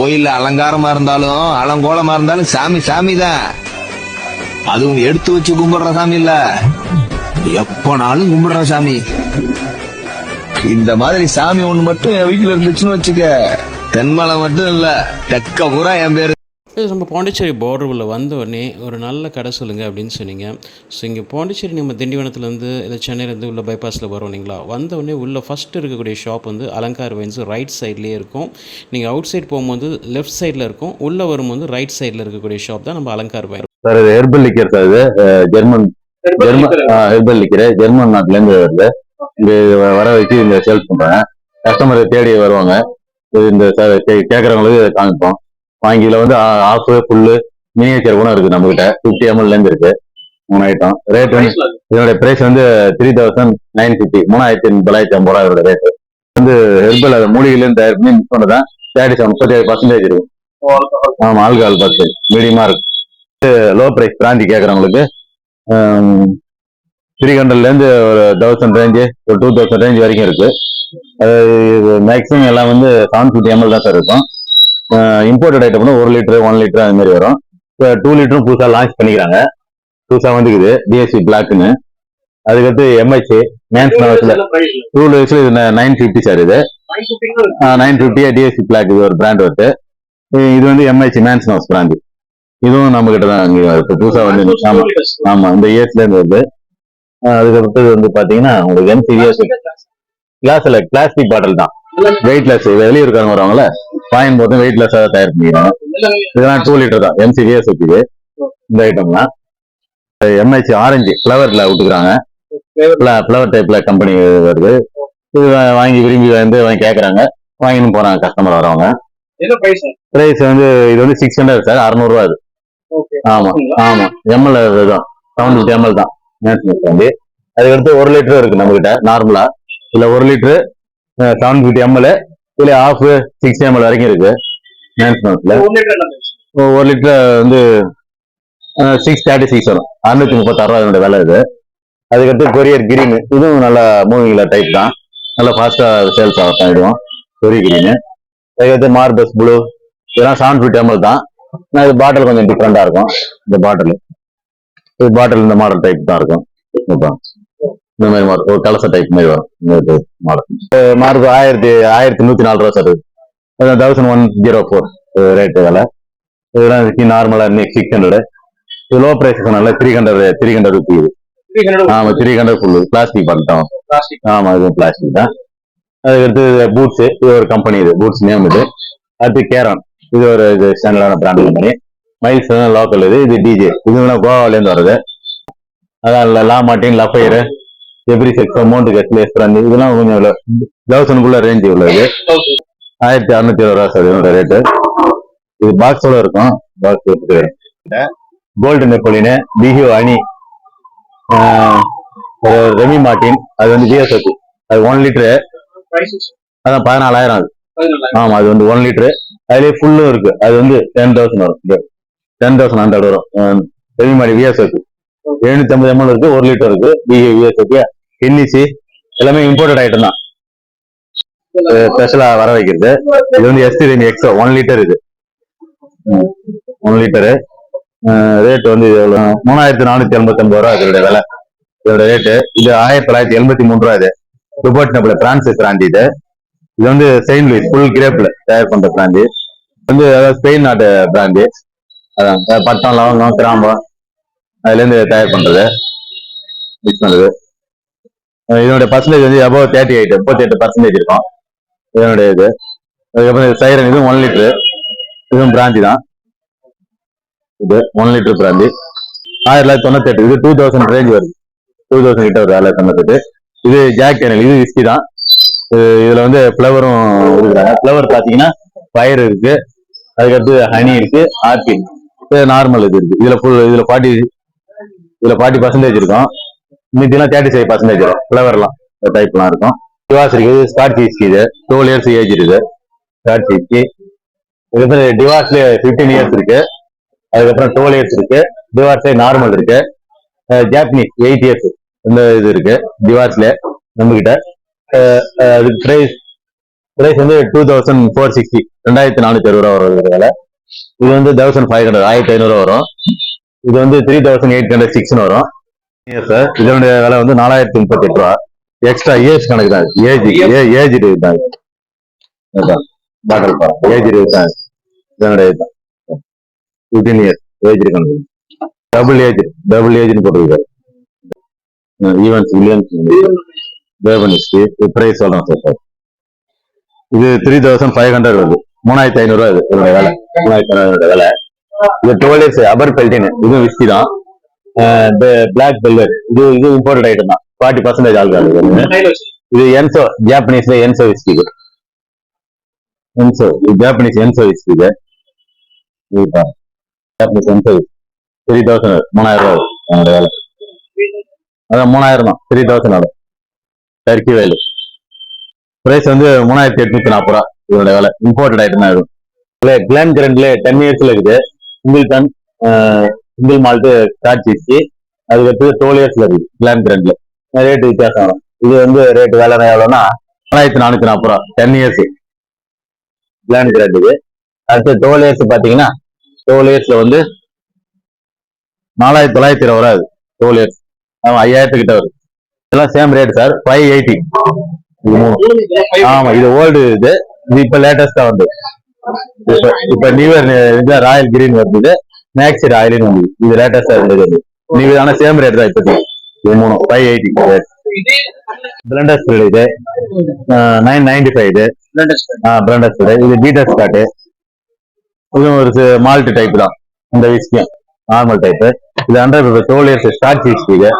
கோயில்ல அலங்காரமா இருந்தாலும் அலங்கோலமா இருந்தாலும் சாமி சாமி தான் அதுவும் எடுத்து வச்சு கும்பிடுற சாமி இல்ல. எப்பனாலும் கும்பிடுற சாமி. இந்த மாதிரி சாமி ஒண்ணு மட்டும் என் வீட்டுல இருந்துச்சுன்னு வச்சுக்க. தென்மலை மட்டும் இல்ல தெக்க பூரா என் பேரு நம்ம பாண்டிச்சேரி border உள்ள வந்த உடனே ஒரு நல்ல கடை சொல்லுங்கள் அப்படின்னு சொன்னீங்க. ஸோ இங்கே பாண்டிச்சேரி நம்ம திண்டிவனத்துலேருந்து இல்லை சென்னையிலேருந்து உள்ள பைபாஸில் வரோம் இல்லைங்களா? வந்த உடனே உள்ள ஃபஸ்ட்டு இருக்கக்கூடிய ஷாப் வந்து அலங்கார் வைன்ஸ் ரைட் சைட்லேயே இருக்கும். நீங்கள் அவுட் சைட் போகும்போது லெஃப்ட் சைடில் இருக்கும். உள்ளே வரும்போது ரைட் சைடில் இருக்கக்கூடிய ஷாப் தான் நம்ம அலங்கார் வைன் சார் இது ஹெர்பல் லிக்கர் சார் இது German German herbal liquor German நாட்டுல இருந்து வருது. வ- வர வச்சு இந்த சேல்ஸ் பண்றாங்க கஸ்டமர் தேடி வருவாங்க. இந்த ச- கே- கேக்குறவங்களுக்கு இதை காமிப்போம். வாங்கி இதுல வந்து ஆஃப் ஃபுல்லு மினியேச்சர் கூட இருக்கு நம்ம கிட்ட பிப்டி எம்எல்ல இருந்து இருக்கு. மூணு ஐட்டம் ரேட் வந்து இதோட பிரைஸ் வந்து த்ரீ தௌசண்ட் நைன் ஃபிஃப்டி மூணாயிரத்தி தொள்ளாயிரத்தி ஐம்பது ரூபா இதோட ரேட் வந்து ஹெர்பல் அது மூலிகையிலேருந்து தயார் பண்ணி மிக்ஸ் பண்ணதான் தேர்ட்டி செவன் முப்பத்தி ஏழு பர்சன்டேஜ் இருக்கு ஆமா ஆல்கஹால் பர்சன்டேஜ் மீடியமா இருக்கு. லோ பிரைஸ் பிராந்தி கேட்குறவங்களுக்கு த்ரீ ஹண்ட்ரட்லேருந்து ஒரு தௌசண்ட் ரேஞ்சு ஒரு டூ தௌசண்ட் ரேஞ்ச் வரைக்கும் இருக்கு. மேக்ஸிமம் எல்லாம் வந்து செவன் ஃபிஃப்டி எம்எல் தான் சார் இருக்கும். இம்போர்ட்டட் ஐட்டம்னா ஒரு லிட்டர் ஒன் லிட்டர் அந்த மாதிரி வரும். டூ லிட்டரும் புதுசாக லான்ச் பண்ணிக்கிறாங்க. புதுசாக வந்துக்குது. டிஎஸ்சி பிளாக்னு அதுக்கடுத்து எம்ஐசி மேன்ஸ் நவர்ஸில் டூ லிட்டர்ஸில் இது. நைன் ஃபிஃப்டி சார் இது நைன் ஃபிஃப்டி டிஎஸ்சி பிளாக் இது ஒரு பிராண்ட் வருது. இது வந்து எம்ஐசி மேன்ஸ் நவர்ஸ் பிராண்ட் இதுவும் நம்ம கிட்ட தான் இங்க இப்போ புதுசா வந்து ஆமா ஆமா இந்த இயர்ஸ்ல இருந்து வருது. அஹ் அதுக்கு அடுத்தது வந்து பாத்தீங்கன்னா உங்களுக்கு எம்சிவிஎஸ் கிளாஸ்ல பிளாஸ்டிக் பாட்டில் தான். வெயிட்லெஸ் வெளியூர் இருக்காங்க வருவாங்கல்ல பாயின் போது வெயிட்லெஸ்ஸா தயார் பண்ணிக்கிறாங்க இதெல்லாம் டூ லிட்டர் தான். எம்சிவிஎஸ் இருக்குது இந்த ஐட்டம்லாம் எம்ஐசி ஆரஞ்சு ஃப்ளவர்ல விட்டுக்கிறாங்க. ஃப்ளவர் டைப்ல கம்பெனி வருது. இது வாங்கி விரும்பி வந்து வாங்கி கேட்கறாங்க வாங்கின்னு போறாங்க கஸ்டமர் வரவங்க. பிரைஸ் வந்து இது வந்து சிக்ஸ் ஹண்ட்ரட் சார் அறுநூறுவா இது ஆமா ஆமா. எம்எல் தான் செவன் ஃபிஃப்டி எம்எல் தான். வந்து அதுக்கடுத்து ஒரு லிட்டர் இருக்கு நம்ம கிட்ட நார்மலா இல்ல ஒரு லிட்டரு செவன் ஃபிஃப்டி எம்எல் இல்ல ஆஃப் சிக்ஸ் எம்எல் வரைக்கும் இருக்கு. ஒரு லிட்டர் வந்து சிக்ஸ் தேர்ட்டி சிக்ஸ் வரும். அறுநூத்தி முப்பத்தாறு ரூபா இதோட விலை இது. அதுக்கடுத்து கொரியர் கிரீன் இதுவும் நல்ல மூவிங்ல டைப் தான். நல்லா ஃபாஸ்டா சேல்ஸ் ஆகிடும் கொரியர் கிரீன் அதுக்கடுத்து மார்பஸ் ப்ளூ இதெல்லாம் செவன் ஃபிஃப்டி எம்எல் தான். ஆனா இது பாட்டில் கொஞ்சம் டிஃப்ரெண்டா இருக்கும். இந்த பாட்டில் இது பாட்டில் இந்த மாடல் டைப் தான் இருக்கும். இப்போ இந்த மாதிரி மாடல் ஒரு கலச டைப் மாதிரி வரும். இந்த மாடல் மார்க் ஆயிரத்தி ஆயிரத்தி நூத்தி நாலு ரூபா sir. Thousand one zero four rate விலை. இதெல்லாம் நார்மலா சிக்ஸ் ஹண்ட்ரட் இது லோ பிரைஸ் சொன்னால three hundred three hundred rupee ஆமா த்ரீ ஹண்ட்ரட் ஃபுல் பிளாஸ்டிக் பண்ணிட்டோம் ஆமா இது பிளாஸ்டிக் தான். அதுக்கடுத்து பூட்ஸ் இது ஒரு கம்பெனி இது. பூட்ஸ் நேம் இது. அடுத்து கேரன் இது ஒரு இது ஸ்டாண்டர்டான பிராண்ட் கம்பெனி மைல்ஸ் லோக்கல் இது. இது டிஜே இது கோவால இருந்து வருது அதான் லா மார்டின் லஃபயர் எவ்ரி செக்ஸ் அமௌண்ட் கெட்லேஸ் பிராண்ட் இதெல்லாம் கொஞ்சம் தௌசண்ட்குள்ள ரேஞ்ச் உள்ளது ஆயிரத்தி அறுநூத்தி இருபது ரூபா சார் இதோட ரேட்டு இது பாக்ஸோட இருக்கும். பாக்ஸ் எடுத்துக்கிறேன் கோல்டு நெப்போலியனு பிஹியோ அணி ரெமி மார்டின் அது வந்து பிஎஸ்எஸ் அது ஒன் லிட்டரு அதான் பதினாலாயிரம் அது. ஆமா அது வந்து ஒன் லிட்டரு அதுலயே ஃபுல்லும் இருக்கு. அது வந்து டென் தௌசண்ட் வரும். டென் தௌசண்ட் ஹண்ட்ரட் வரும். ரெமி மாடி விஎஸ்எஸ் எழுநூத்தி ஐம்பது எம்எல் இருக்கு ஒரு லிட்டர் இருக்கு விஎஸ்எஸ் என்இசி எல்லாமே இம்போர்ட்டட் ஐட்டம் தான். ஸ்பெஷலா வர வைக்கிறது. இது வந்து ST Remy XO one litre இது ஒன் லிட்டரு ரேட் வந்து? மூணாயிரத்தி நானூத்தி எண்பத்தி ஒன்பது ரூபா இதோட விலை. இதோட ரேட்டு இது ஆயிரத்தி தொள்ளாயிரத்தி எண்பத்தி மூணு ரூபா இது. டுபோட் நபிள் பிரான்ஸ் பிராண்டி இது. இது வந்து செயின் லூயிஸ் ஃபுல் கிரேப்ல தயார் பண்ற பிராண்டி வந்து அதாவது ஸ்பெயின் நாட்டு பிராண்டி அதான். பட்டம் லவங்கம் கிராம்பம் அதுல இருந்து தயார் பண்றது மிக்ஸ் பண்றது இதனுடைய பர்சன்டேஜ் வந்து அபவ் தேர்ட்டி எயிட் முப்பத்தி எட்டு பர்சன்டேஜ் இருக்கும். இதனுடைய இது. அதுக்கப்புறம் சைரன் இது ஒன் லிட்டரு இதுவும் பிராந்தி தான். இது ஒன் லிட்டர் பிராந்தி. ஆயிரத்தி தொள்ளாயிரத்தி தொண்ணூத்தி எட்டு இது டூ தௌசண்ட் ரேஞ்ச் வருது. டூ தௌசண்ட் கிட்ட வருது ஆயிரத்தி தொண்ணூத்தி இது ஜாக் கேனல் இது விஸ்கி தான். இது இதுல வந்து ஃப்ளவரும் இருக்கிறாங்க. ஃப்ளவர் பாத்தீங்கன்னா பயிர் இருக்கு. அதுக்கடுத்து ஹனி இருக்கு ஆர்கிட் இது நார்மல் இது இருக்கு. இதுல ஃபுல் இதுல ஃபார்ட்டி இதுல ஃபார்ட்டி பர்சன்டேஜ் இருக்கும். மீதிலாம் தேர்ட்டி ஃபைவ் பர்சன்டேஜ் வரும் ஃப்ளவர்லாம் டைப்லாம் இருக்கும். டிவாஸ் இருக்குது இது ஸ்காட்ச் இது. டுவெல் இயர்ஸ் ஏஜ் இருக்குது. ஸ்டார்ட் விஸ்கி இது டிவாஸ்ல ஃபிஃப்டீன் இயர்ஸ் இருக்கு. அதுக்கப்புறம் டுவெல் இயர்ஸ் இருக்கு. டிவாஸ்ல நார்மல் இருக்கு. ஜாப்பனீஸ் எயிட் இயர்ஸ் இந்த இது இருக்கு. டிவாஸ்ல நம்ம கிட்ட அதுக்கு பிரைஸ் பிரைஸ் வந்து டூ தௌசண்ட் ஃபோர் சிக்ஸ்டி ரெண்டாயிரத்தி நானூத்தி அறுபது ரூபா வரும் இது இது வந்து தௌசண்ட் ஃபைவ் ஹண்ட்ரட் ஆயிரத்தி ஐநூறு வரும். இது வந்து த்ரீ தௌசண்ட் எயிட் ஹண்ட்ரட் சிக்ஸ்னு வரும். சார் இதனுடைய விலை வந்து நாலாயிரத்தி முப்பத்தி எட்டு ரூபா. எக்ஸ்ட்ரா ஏஜ் கணக்கு தான். ஏஜ் ஏஜ் தான். பாட்டில் பாருங்க ஏஜ் தான். இதனுடைய இதுதான் ஃபிஃப்டீன் இயர்ஸ் ஏஜ் கணக்கு. டபுள் ஏஜ் டபுள் ஏஜ்னு போட்டிருக்காரு. ஈவன்ஸ் வில்லியன்ஸ் பேபனிஸ்க்கு பிரைஸ் சொல்றேன் சார் சார் இது த்ரீ தௌசண்ட் ஃபைவ் ஹண்ட்ரட் வருது. மூணாயிரத்தி ஐநூறு ரூபா இது. இதனுடைய விலை. மூணாயிரத்தி ஐநூறு விலை. இது டுவெல் இயர்ஸ் அபர் பெல்டின் இது விஸ்கி தான். பிளாக் பெல்வெட் இது இது இம்போர்ட்டட் ஐட்டம் தான். ஃபார்ட்டி பர்சன்டேஜ் ஆல்கஹால் இது. என்சோ ஜாப்பனீஸ்ல என்சோ விஸ்கி இது. என்சோ இது ஜாப்பனீஸ் என்சோ விஸ்கி இது. இது. ஜாப்பனீஸ் என்சோ த்ரீ தௌசண்ட் மூணாயிரம் ரூபா அதனுடைய விலை. அதான் மூணாயிரம் தான். Three thousand Turkey value price வந்து மூணாயிரத்தி எட்நூத்தி நாற்பது ரூபா. இதோட விலை. இம்போர்ட்டட் ஐட்டம் தான் இருக்கும் கிளான் கிரண்ட்ல டென் இயர்ஸ்ல இருக்குது. Singleton single malt whisky அதுக்கடுத்து டுவெல் இயர்ஸ்ல இருக்குது கிளான் கிரண்ட்ல ரேட் வித்தியாசம் வரும். இது வந்து ரேட் வேலை எவ்வளோன்னா மூணாயிரத்தி நானூத்தி நாற்பது ரூபா டென் இயர்ஸ் கிளான் கிரண்டுக்கு அடுத்து டுவெல் இயர்ஸ் பாத்தீங்கன்னா டுவெல் இயர்ஸ்ல வந்து நாலாயிரத்தி தொள்ளாயிரத்தி இருபது ரூபா டுவெல் இயர்ஸ் ஆமா ஐயாயிரத்துக்கிட்ட வருது இதெல்லாம் same rate sir five eighty ஆமா இது ஓல்டு இது. இது இப்ப லேட்டஸ்டா வந்து இப்ப நியூ இயர் ராயல் கிரீன் வருது மேக்ஸ் ராயலின் வந்து இது லேட்டஸ்டா இருந்தது நீங்க ஆனா சேம் ரேட் தான் இப்போதைக்கு. இது மூணு ஃபைவ் எயிட்டி பிளண்டர் ஸ்பீடு இது. நைன் நைன்டி ஃபைவ் இது. பிளண்டர் ஸ்பீடு இது பீட்டர் ஸ்காட்டு இதுவும் ஒரு மால்ட் டைப் தான். இந்த விஸ்கியும் நார்மல் டைப் இது hundred paper twelve years start whisky இது.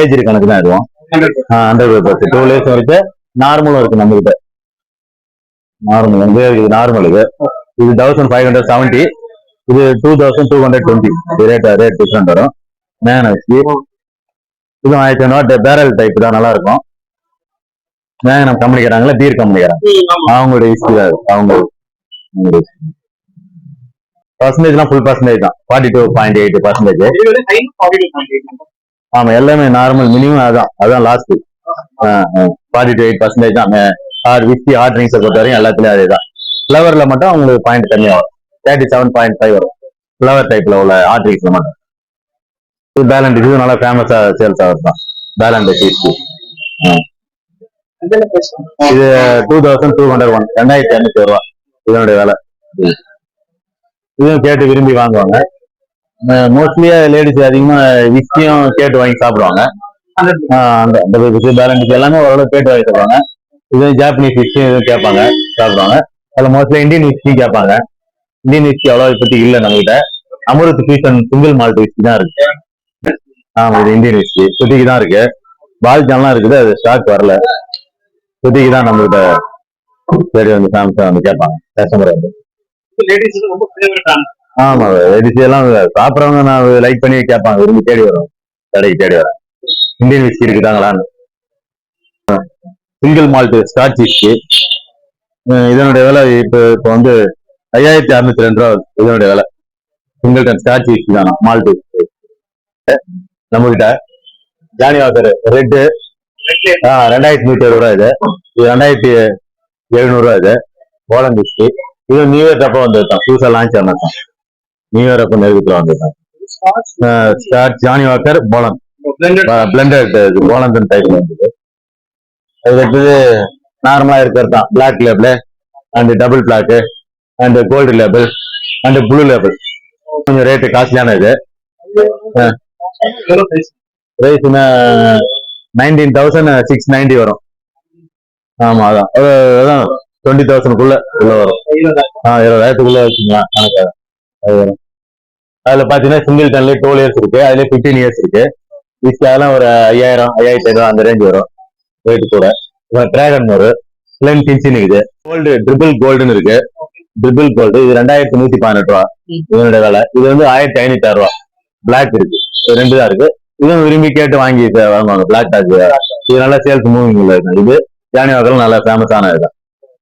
ஏஜ் கணக்கு தான் இருக்கும் ஹண்ட்ரட் பேப்பர்ஸ் டுவெல் இயர்ஸ் வரைக்கும் நார்மலும் இருக்கு நம்ம கிட்ட நார்மல் வந்து இது நார்மல் இது. இது தௌசண்ட் ஃபைவ் ஹண்ட்ரட் செவன்ட்டி இது two thousand two hundred twenty rate rate different வரும். மேன விஸ்கி இது ஆயிரத்தி ஐநூறு பேரல் டைப் தான் நல்லா இருக்கும் மேங்கனம் கம்பெனிக்கிறாங்களா பீர் கம்பெனிக்கிறாங்க அவங்களுடைய விஸ்கி தான் அவங்க பர்சன்டேஜ்லாம் ஃபுல் பர்சன்டேஜ் தான். Forty two point eight percentage ஆமா எல்லாமே நார்மல் மினிமம் அதான். அதான் last forty two eight percentage தான். ஹார்ட் விஸ்கி ஹார்ட் ட்ரிங்க்ஸை பொறுத்த வரையும் எல்லாத்துலயும் அதே தான் ஃப்ளவர்ல மட்டும் உங்களுக்கு பாயிண்ட் கம்மியா வரும். தேர்ட்டி செவன் பாயிண்ட் ஃபைவ் வரும் ஃப்ளவர் டைப்ல உள்ள ஹார்ட் ட்ரிங்க்ஸ்ல மட்டும். இது பேலண்ட் இது நல்லா ஃபேமஸா சேல்ஸ் ஆகுது தான் பேலண்ட் விஸ்கி இது two thousand two hundred one ரெண்டாயிரத்தி ஐநூத்தி ரூபா. இதனுடைய விலை. இதுவும் கேட்டு விரும்பி வாங்குவாங்க. மோஸ்ட்லி லேடிஸ் அதிகமா விஸ்கியும் கேட்டு வாங்கி சாப்பிடுவாங்க. அந்த பேலண்ட் எல்லாமே ஓரளவு கேட்டு வாங்கி சாப்பிடுவாங்க. இது ஜாப்பனீஸ் விஸ்கி இதுவும் கேட்பாங்க சாப்பிடுவாங்க. அதில் மோஸ்ட்லி இந்தியன் விஸ்கி கேட்பாங்க. இந்தியன் விஸ்கி அவ்வளோ இப்போதைக்கு இல்லை நம்மகிட்ட. Amrut fusion single malt whisky தான் இருக்கு. ஆமா இது இந்தியன் விஸ்கி இப்போதைக்கு தான் இருக்கு. பால்ஜான்லாம் இருக்குது அது ஸ்டாக் வரல. இப்போதைக்கு தான் நம்மகிட்ட சரி வந்து ஃபேமஸா வந்து கேட்பாங்க கஸ்டமர் வந்து. ஆமா வெடிச்சு எல்லாம் சாப்பிட்றவங்க நான் லைக் பண்ணி கேட்பாங்க விரும்பி தேடி வரும். கடைக்கு தேடி வரேன் இந்தியன் விஸ்கி இருக்குதாங்களான்னு. சிங்கிள் மால்ட் ஸ்காட்ச் விஸ்கி இதனுடைய விலை இப்போ இப்போ வந்து ஐயாயிரத்தி அறுநூத்தி ரெண்டு ரூபா இதனுடைய விலை. சிங்கிள் டன் ஸ்காட்ச் விஸ்கி தானா? மால்ட் நம்ம கிட்ட ஜானி வாக்கர் ரெட்டு ரெண்டாயிரத்தி நூத்தி அறுபது ரூபா இது. இது ரெண்டாயிரத்தி எழுநூறு ரூபா இது. போலன் விஸ்கி இது நியூ இயர் அப்போ வந்திருக்கான் புதுசா லான்ச் ஆனதான் நியூ இயர் அப்போ நெருக்கத்துல வந்திருக்கான் ஸ்காட்ச் ஜானி வாக்கர் போலன் பிளண்டட் போலந்தன் டைப்ல வந்தது. அது நார்மலாக இருக்கிறது தான். Black label and double black and gold label and blue label கொஞ்சம் ரேட்டு காஸ்ட்லியான இது. Price nineteen thousand six ninety வரும். ஆமாம் அதான். அதான் டுவெண்ட்டி தௌசண்ட்குள்ள உள்ள வரும். ஆ இருபதாயிரத்துக்குள்ள வச்சுக்கலாம் கணக்கு அது வரும். பார்த்தீங்கன்னா சிங்கிள் டன்ல டுவெல் இயர்ஸ் இருக்கு. அதுல ஃபிஃப்டீன் இயர்ஸ் இருக்கு. விஸ்கி அதெல்லாம் ஒரு ஐயாயிரம் ஐயாயிரத்தி ஐநூறு அந்த ரேஞ்ச் வரும். ரேட் கூட. டிராகன் ஒரு பிளன் கின்சின் இருக்குது. கோல்டு ட்ரிபிள் கோல்டுன்னு இருக்கு. ட்ரிபிள் கோல்டு இது ரெண்டாயிரத்தி நூத்தி பதினெட்டு ரூபா. இதனுடைய விலை இது வந்து ஆயிரத்தி ஐநூத்தி ஆறு ரூபா. பிளாக் இருக்கு. இது ரெண்டு தான் இருக்கு. இதுவும் விரும்பி கேட்டு வாங்கி வாங்குவாங்க. பிளாக் டாக் இது நல்லா சேல்ஸ் மூவிங் உள்ள இருக்கு. இது ஜானி வாக்கல் நல்லா ஃபேமஸான இதுதான்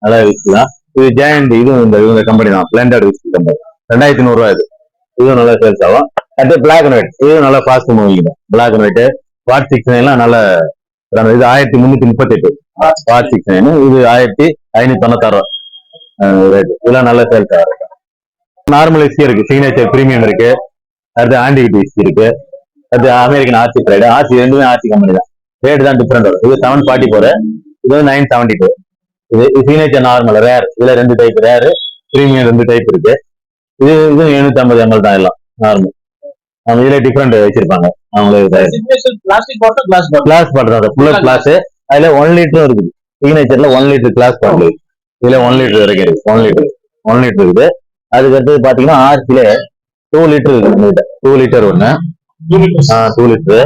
நல்ல விஸ்கி தான். இது ஜெயண்ட் இதுவும் இந்த இவங்க கம்பெனி தான். பிளண்டட் விஸ்கி கம்பெனி ரெண்டாயிரத்தி நூறுரூவா இது. இதுவும் நல்லா சேல்ஸ் ஆகும். அடுத்து பிளாக் அண்ட் ஒயிட் இதுவும் நல்லா ஃபாஸ்ட் மூவிங் தான். Black and white VAT six எல்லாம் நல்ல இது ஆயிரத்தி முன்னூத்தி முப்பத்தி எட்டு ஸ்பாட் சிக்ஸ் நைன் இது ஆயிரத்தி ஐநூத்தி தொண்ணூத்தாறு. ரூபா ரேட் இதெல்லாம் நல்ல சேல்ஸ் ஆகும் நார்மல் விஸ்கி இருக்கு. சிக்னேச்சர் பிரீமியம் இருக்கு. அடுத்து ஆண்டிகிட் விஸ்கி இருக்கு. அடுத்து அமெரிக்கன் ஆர்சி ஃப்ரைடு ஆர்சி ரெண்டுமே ஆர்சி கம்பெனி தான். ரேட் தான் டிஃப்ரெண்ட் வரும். இது செவன் ஃபார்ட்டி ஃபோர் இது வந்து நைன் செவன்டி டூ இது சிக்னேச்சர் நார்மல் ரேர் இதுல ரெண்டு டைப் ரேர் பிரீமியம் ரெண்டு டைப் இருக்கு. இது இது எழுநூத்தி ஐம்பது எம்எல் தான் எல்லாம் நார்மல் அவங்க இதுல டிஃப்ரெண்ட் வச்சிருப்பாங்க. அவங்களே plastic bottle glass bottle glass bottle ஃபுல்லா கிளாஸ் அதுல ஒன் லிட்டரும் இருக்குது. சிக்னேச்சர்ல ஒன் லிட்டர் கிளாஸ் பாட்டில் இதுல ஒன் லிட்டர் வரைக்கும் இருக்கு. ஒன் லிட்டர் ஒன் லிட்டர் இருக்குது. அதுக்கு அடுத்தது பாத்தீங்கன்னா ஆர்சில டூ லிட்டர் இருக்கு. நம்மகிட்ட டூ லிட்டர் ஒண்ணு. Two litre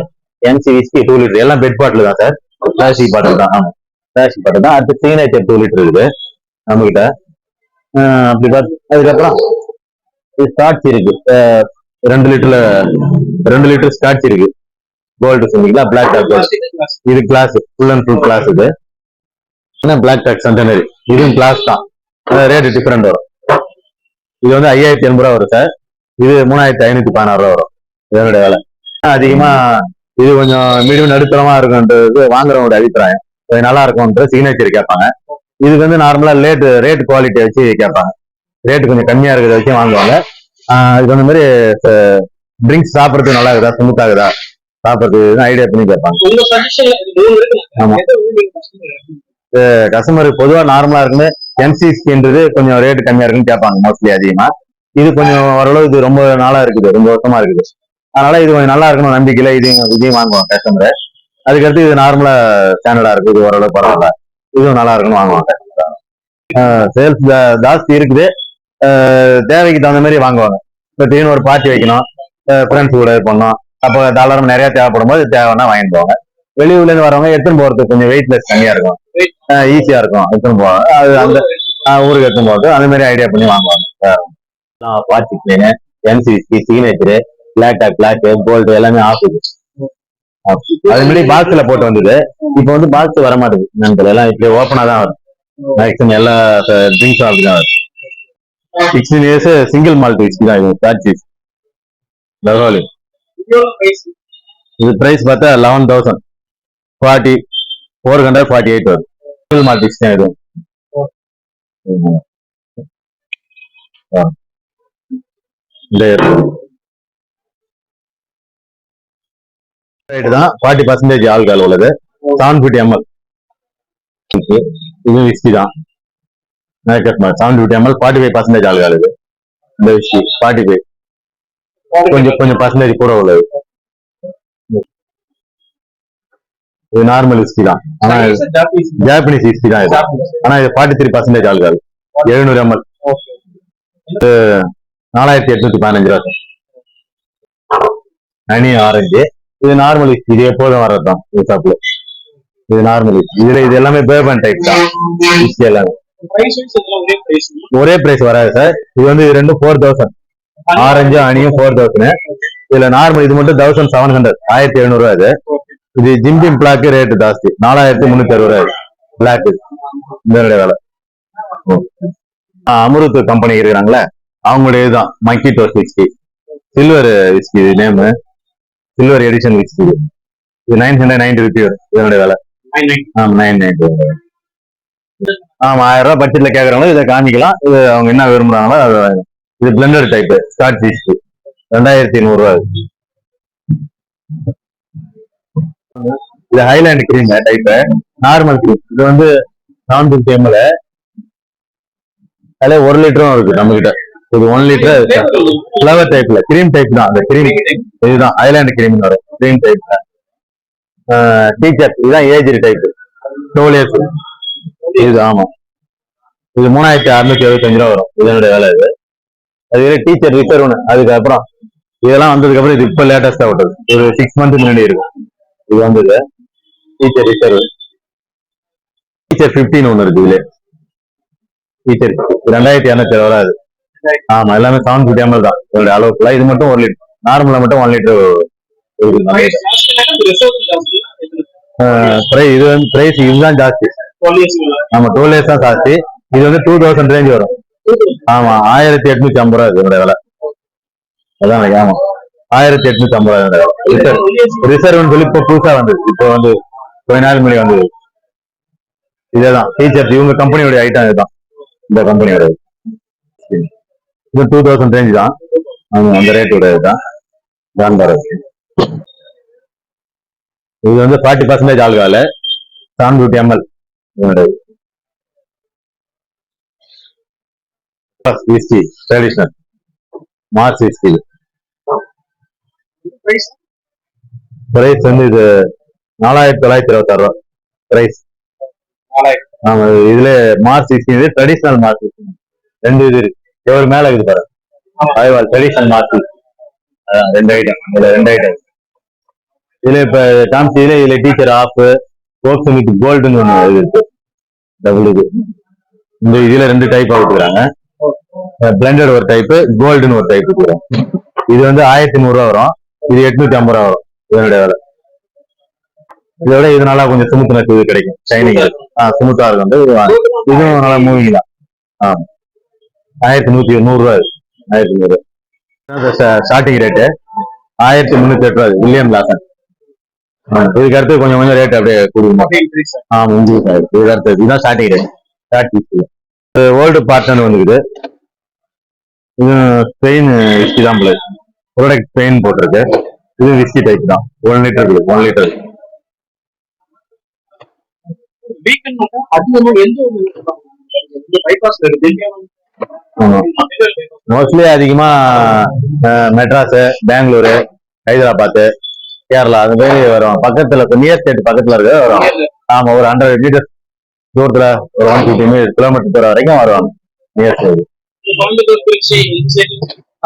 MC whisky two litre எல்லாம் பெட் பாட்டில் தான் சார் பிளாஸ்டிக் பாட்டில் தான். ஆமா. பிளாஸ்டிக் பாட்டில் தான். அடுத்து சிக்னேச்சர் டூ லிட்டர் இருக்குது. நம்ம கிட்ட அப்படி பார்த்து அதுக்கப்புறம் ஸ்காட்ச் இருக்கு. ரெண்டு லிட்டர்ல ரெண்டு லிட்டர் ஸ்காட்ச் இருக்கு. கோல்டு சொன்னீங்களா? பிளாக் கிளாஸ் இது glass full and full glass இது. என்ன பிளாக் டாக் சென்டனரி இதுவும் கிளாஸ் தான். ரேட் டிஃபரெண்ட் வரும். இது வந்து ஐயாயிரத்தி எண்பது ரூபா வரும் சார் இது மூணாயிரத்தி ஐநூத்தி பதினாறு ரூபா வரும். இதனுடைய விலை. அதிகமா இது கொஞ்சம் மீடியம் நடுத்தரமா இருக்குன்றது வாங்குறவங்களோட அபிப்பிராயம். இது நல்லா இருக்கும்ன்ற சிக்னேச்சர் கேட்பாங்க. இதுக்கு வந்து நார்மலா லேட் ரேட் குவாலிட்டி வச்சு கேட்பாங்க. ரேட் கொஞ்சம் கம்மியா இருக்கிறத வச்சு வாங்குவாங்க. ஆஹ் அதுக்கு அந்த மாதிரி ட்ரிங்க்ஸ் சாப்பிட்றதுக்கு நல்லா இருக்குதா ஸ்மூத் ஆகுதா சாப்பிட்றதுக்கு ஐடியா பண்ணி கேட்பாங்க. உங்க சஜஷன் மூணு இருக்கு. ஆமா. எதை வந்து நீங்க first எடுக்கணும்? கஸ்டமர் பொதுவா நார்மலா இருக்குன்னு எம்சிஸ்கின்றது கொஞ்சம் ரேட் கம்மியா இருக்குன்னு கேட்பாங்க மோஸ்ட்லி அதிகமா. இது கொஞ்சம் ஓரளவு இது ரொம்ப நாளா இருக்குது ரொம்ப வருஷமா இருக்குது. அதனால இது கொஞ்சம் நல்லா இருக்கணும் நம்பிக்கையில இதையும் இதையும் வாங்குவாங்க கஸ்டமர் அதுக்கடுத்து இது நார்மலா ஸ்டாண்டர்டா இருக்கு இது ஓரளவு பரவாயில்ல. இதுவும் நல்லா இருக்குன்னு வாங்குவாங்க. சேல்ஸ் ஜாஸ்தி இருக்குது. தேவைக்கு தகுந்த மாதிரி வாங்குவாங்க. இப்போ திடீர்னு ஒரு பார்ட்டி வைக்கணும். ஃப்ரெண்ட்ஸ் கூட இது பண்ணோம் அப்போ டாலர் நிறைய தேவைப்படும் போது தேவைன்னா வாங்கிட்டு போவாங்க. வெளியூர்ல இருந்து வரவங்க எடுத்துன்னு போறதுக்கு கொஞ்சம் வெயிட்லெஸ் கம்மியா இருக்கும். ஈஸியா இருக்கும். எடுத்துன்னு போவாங்க அது அந்த ஊருக்கு எடுத்துன்னு போகிறது அந்த மாதிரி ஐடியா பண்ணி வாங்குவாங்க. வாட்ச் கிளீனு NCC signature black dog black gold எல்லாமே ஆஃப் அது முன்னாடி பாக்ஸ்ல போட்டு வந்தது. இப்போ வந்து பாக்ஸ் வர மாட்டேங்குது நண்பர் எல்லாம் இப்படி ஓப்பனா தான் வரும். மேக்ஸிமம் எல்லா ட்ரிங்க்ஸும் அப்படிதான் வரும். Sixteen years single malt whisky தான் இது பிராக்டிஸ் லெவலி இது பிரைஸ் பார்த்தா eleven thousand forty four hundred forty eight வரும் சிங்கிள் மால்ட் விஸ்கி தான் இது தான் ஃபார்ட்டி பர்சன்டேஜ் ஆல்கால் உள்ளது. செவன் ஃபிஃப்டி எம்எல் இது விஸ்கி தான். Fifty ML forty five percentage alcohol இது இந்த விஸ்கி ஃபார்ட்டி ஃபைவ் கொஞ்சம் கொஞ்சம் பர்சன்டேஜ் கூட உள்ளது. இது நார்மல் தான். ஆனா. ஜாப்பனீஸ் தான் இது. ஆனா இது ஃபார்ட்டி த்ரீ பர்சன்டேஜ் ஆல்கால் எழுநூறு எம்எல். நாலாயிரத்தி எட்நூத்தி பதினஞ்சு ரூபா. ஹனி ஆரஞ்சு இது நார்மல் விஸ்கி இது எப்போதும் இது நார்மல் இதுல இது எல்லாமே பேர்பன் டைப் தான். எல்லாமே. ஒரே பிரைஸ் வராது சார் இது வந்து இது ரெண்டும் ஃபோர் தௌசண்ட் ஆரஞ்சு அணியும் ஃபோர் தௌசண்ட் இதுல நார்மல் இது மட்டும் தௌசண்ட் செவன் ஹண்ட்ரட் ஆயிரத்தி எழுநூறு ரூபா இது இது ஜிம்பிம் பிளாக் ரேட் ஜாஸ்தி. நாலாயிரத்தி முன்னூத்தி அறுபது ரூபாய் பிளாக் இதனுடைய விலை. அமிர்த் கம்பெனி இருக்கிறாங்களே? அவங்களுடைய இதுதான். மக்கி டோஸ் விஸ்கி சில்வர் விஸ்கி இது நேமு சில்வர் எடிஷன் விஸ்கி இது நைன் ஹண்ட்ரட் நைன்டி ருபி இதனுடைய விலை. ஆமா நைன் நைன்டி ஆமா ஆயிரம் ரூபாய் பட்ஜெட்ல கேக்குறவங்க இதை காமிக்கலாம். இது அவங்க என்ன விரும்புறாங்களோ அது இது பிளண்டர் டைப் ஸ்டார்ட் பீஸ் ரெண்டாயிரத்தி நூறு ரூபாய் இது. இது highland cream type normal cream இது வந்து செவன் பிப்டி எம்எல் அதுல ஒரு லிட்டரும் இருக்கு நம்ம கிட்ட இது ஒன் லிட்டர் ஃபிளவர் டைப்ல கிரீம் டைப் தான். அந்த கிரீம் இதுதான் ஐலாண்ட் கிரீம் வரும். கிரீம் டைப்ல டீச்சர் இதுதான் ஏஜ் டைப் டோல் இயர்ஸ் இது ஆமா. இது மூணாயிரத்தி அறுநூத்தி எழுபத்தஞ்சு ரூபா வரும் இதனுடைய விலை இது. அது டீச்சர் ரிசர்வ்னு அதுக்கப்புறம் இதெல்லாம் வந்ததுக்கு அப்புறம் இது இப்ப லேட்டஸ்டா விட்டது. ஒரு சிக்ஸ் மந்த் முன்னாடி இருக்கும். இது வந்தது. டீச்சர் ரிசர்வ் டீச்சர் பிப்டீன் ஒன்று இருக்கு இதுல டீச்சர் ரெண்டாயிரத்தி இரநூத்தி அறுபது வராது ஆமா எல்லாமே செவன் ஃபிஃப்டி எம்எல் தான். இதோட அளவு ஃபுல்லா இது மட்டும் ஒரு லிட்டர். நார்மலா மட்டும் ஒன் லிட்டர் ஜாஸ்தி. இது. வந்து பிரைஸ் இதுதான் ஜாஸ்தி. ஆமா டுவெல் இயர்ஸ் தான் ஜாஸ்தி இது வந்து டூ தௌசண்ட் ரேஞ்ச் வரும். ஆமா ஆயிரத்தி எட்நூத்தி ஐம்பது ரூபா இதோட விலை. அதான் ஆமா. ஆயிரத்தி எட்நூத்தி ஐம்பது ரூபா ரிசர்வ். ரிசர்வ்னு சொல்லி இப்போ புதுசா வந்தது. இப்போ வந்து கொஞ்ச நாள் முன்னாடி வந்தது. இதேதான் டீச்சர்ஸ் இவங்க கம்பெனியோட ஐட்டம் இதுதான். இந்த கம்பெனியோட இது. டூ தௌசண்ட் ரேஞ்ச் தான். அந்த- ரேட்டோட இதுதான். கான்பார் இது வந்து ஃபார்ட்டி பர்சன்டேஜ் ஆல்கால ஃபிஃப்டி எம்எல் விஸ்கி பிரைஸ் வந்து இது நாலாயிரத்தி தொள்ளாயிரத்தி இருபத்தாறு ரூபா. பிரைஸ் ஆமா இதுல மார்ச் சிக்ஸ்டீன் இது ட்ரெடிஷனல் மார்ச் ரெண்டு இது இருக்கு. எவ்வளவு மேல இருக்குது பாரு. அதுவால் ட்ரெடிஷனல் மார்ச் ரெண்டு ஐட்டம் இதுல ரெண்டு ஐட்டம் இதுல இப்ப காமிச்சு இதுல டீச்சர் ஆஃப் கோக்ஸ் வித் கோல்டுன்னு இது இருக்கு டபுள் இது. இந்த இதுல ரெண்டு டைப் கொடுக்குறாங்க. பிளண்டட் ஒரு டைப் கோல்டுன்னு ஒரு டைப் கொடுக்குறாங்க. இது வந்து ஆயிரத்தி நூறு ரூபா வரும். இது எட்நூத்தி ஐம்பது ரூபா வரும். இதனுடைய விலை. இதோட இது நல்லா கொஞ்சம் ஸ்மூத்னஸ் இது கிடைக்கும். ஷைனிங் ஆ ஸ்மூத்தா இருக்கும். வந்து. இதுவும் நல்லா மூவிங் தான். ஆ. ஆயிரத்தி நூத்தி நூறு ரூபா இது. ஆயிரத்தி நூறு ஸ்டார்டிங் ரேட்டு ஆயிரத்தி முன்னூத்தி எட்டு ரூபா. வில்லியம் லாசன் இதுக்கு அடுத்து கொஞ்சம் கொஞ்சம் ரேட் அப்படியே கூடுமா அப்படியே இன்க்ரீஸ் ஆ முடிஞ்சு இதுக்கு அடுத்து இதுதான் starting rate starting old partner வந்துருக்குது. இது ஸ்பெயின் விஸ்கி தான் பிளஸ் ப்ராடக்ட் ஸ்பெயின் போட்டிருக்கு. இது விஸ்கி டைப் தான். One litre one litre. Mostly அதிகமா மெட்ராஸ் பெங்களூரு ஹைதராபாத் கேரளா அது மாதிரி வரும் பக்கத்துல நியர் ஸ்டேட் பக்கத்துல இருக்க வரும் ஆமா ஒரு ஹண்ட்ரட் மீட்டர் தூரத்துல ஒரு ஒன் ஃபிஃப்டி மீட்டர் கிலோமீட்டர் தூரம் வரைக்கும் வருவாங்க. நியர் ஸ்டேட்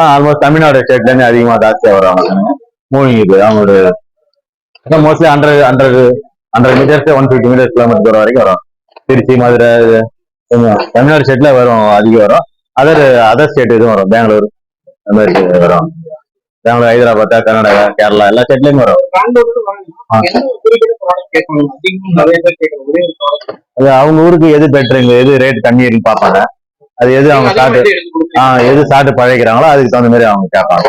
ஆல்மோஸ்ட் தமிழ்நாடு ஸ்டேட்ல இருந்து அதிகமா ஜாஸ்தியா வருவாங்க. மூவிங் இது அவங்களோட mostly hundred hundred hundred metres one fifty metre kilometre தூரம் வரைக்கும் வரும். திருச்சி மதுரை தமிழ்நாடு ஸ்டேட்ல வரும் அதிகம் வரும். அதர் அதர் ஸ்டேட் இதுவும் வரும். பெங்களூர் அந்த மாதிரி வரும். தமிழ் ஹைதராபாத் கர்நாடகா கேரளா எல்லா ஸ்டேட்லயும் வரும். அது அவங்க ஊருக்கு எது பெட்டருங்க எது ரேட் கம்மி இருக்குன்னு பார்ப்பாங்க. அது எது அவங்க சாப்பிட்டு ஆஹ் எது சாப்பிட்டு பழகிறாங்களோ அதுக்கு தகுந்த மாதிரி அவங்க கேட்பாங்க.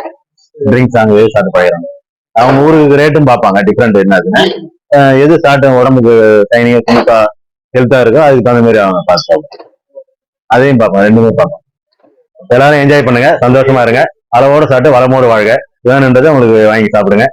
ட்ரிங்க்ஸ் அங்க எது சாப்பிட்டு பழகிறாங்க அவங்க ஊருக்கு ரேட்டும் பார்ப்பாங்க டிஃப்ரெண்ட் என்னதுன்னு. எது சாப்பிட்டு உடம்புக்கு டைனிங்கா குளிப்பா ஹெல்த்தா இருக்கோ அதுக்கு தகுந்த மாதிரி அவங்க பார்த்து அதையும் பார்ப்போம் ரெண்டுமே பார்ப்போம் எல்லாரும் என்ஜாய் பண்ணுங்க சந்தோஷமா இருங்க. அளவோட சாப்பிட்டு வளமோடு வாழ்க. வேணுன்றதை உங்களுக்கு வாங்கி சாப்பிடுங்க.